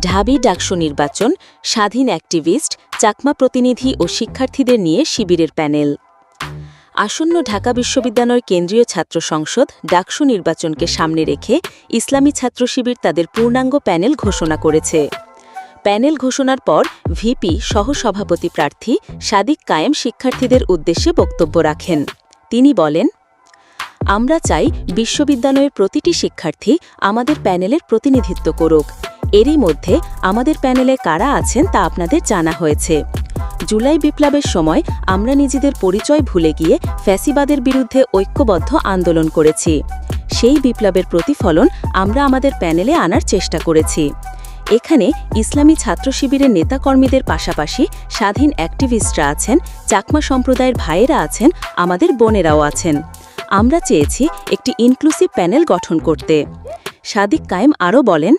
ঢাবি ডাকসু নির্বাচন, স্বাধীন অ্যাক্টিভিস্ট, চাকমা প্রতিনিধি ও শিক্ষার্থীদের নিয়ে শিবিরের প্যানেল। আসন্ন ঢাকা বিশ্ববিদ্যালয়ের কেন্দ্রীয় ছাত্র সংসদ ডাকসু নির্বাচনকে সামনে রেখে ইসলামী ছাত্র শিবির তাদের পূর্ণাঙ্গ প্যানেল ঘোষণা করেছে। প্যানেল ঘোষণার পর ভিপি, সহসভাপতি প্রার্থী সাদিক কায়েম শিক্ষার্থীদের উদ্দেশ্যে বক্তব্য রাখেন। তিনি বলেন, আমরা চাই বিশ্ববিদ্যালয়ের প্রতিটি শিক্ষার্থী আমাদের প্যানেলের প্রতিনিধিত্ব করুক। এরই মধ্যে আমাদের প্যানেলে কারা আছেন তা আপনাদের জানা হয়েছে। জুলাই বিপ্লবের সময় আমরা নিজেদের পরিচয় ভুলে গিয়ে ফ্যাসিবাদের বিরুদ্ধে ঐক্যবদ্ধ আন্দোলন করেছি। সেই বিপ্লবের প্রতিফলন আমরা আমাদের প্যানেলে আনার চেষ্টা করেছি। এখানে ইসলামী ছাত্র শিবিরের নেতাকর্মীদের পাশাপাশি স্বাধীন অ্যাক্টিভিস্টরা আছেন, চাকমা সম্প্রদায়ের ভাইয়েরা আছেন, আমাদের বোনেরাও আছেন। আমরা চেয়েছি একটি ইনক্লুসিভ প্যানেল গঠন করতে। সাদিক কায়েম আরও বলেন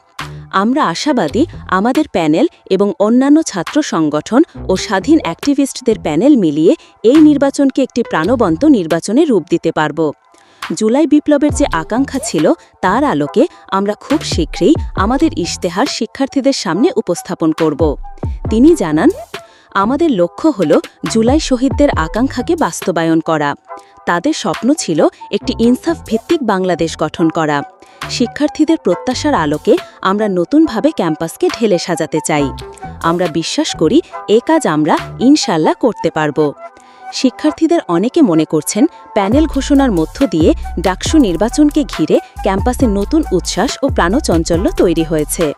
আমরা আশাবাদী আমাদের প্যানেল এবং অন্যান্য ছাত্র সংগঠন ও স্বাধীন অ্যাক্টিভিস্টদের প্যানেল মিলিয়ে এই নির্বাচনকে একটি প্রাণবন্ত নির্বাচনে রূপ দিতে পারব। জুলাই বিপ্লবের যে আকাঙ্ক্ষা ছিল, তার আলোকে আমরা খুব শীঘ্রই আমাদের ইশতেহার শিক্ষার্থীদের সামনে উপস্থাপন করব। তিনি জানান, আমাদের লক্ষ্য হল জুলাই শহীদদের আকাঙ্ক্ষাকে বাস্তবায়ন করা। তাদের স্বপ্ন ছিল একটি ইনসাফ ভিত্তিক বাংলাদেশ গঠন করা। শিক্ষার্থীদের প্রত্যাশার আলোকে আমরা নতুনভাবে ক্যাম্পাসকে ঢেলে সাজাতে চাই। আমরা বিশ্বাস করি এ কাজ আমরা ইনশাল্লাহ করতে পারব। শিক্ষার্থীদের অনেকে মনে করছেন প্যানেল ঘোষণার মধ্য দিয়ে ডাকসু নির্বাচনকে ঘিরে ক্যাম্পাসে নতুন উচ্ছ্বাস ও প্রাণচঞ্চল্য তৈরি হয়েছে।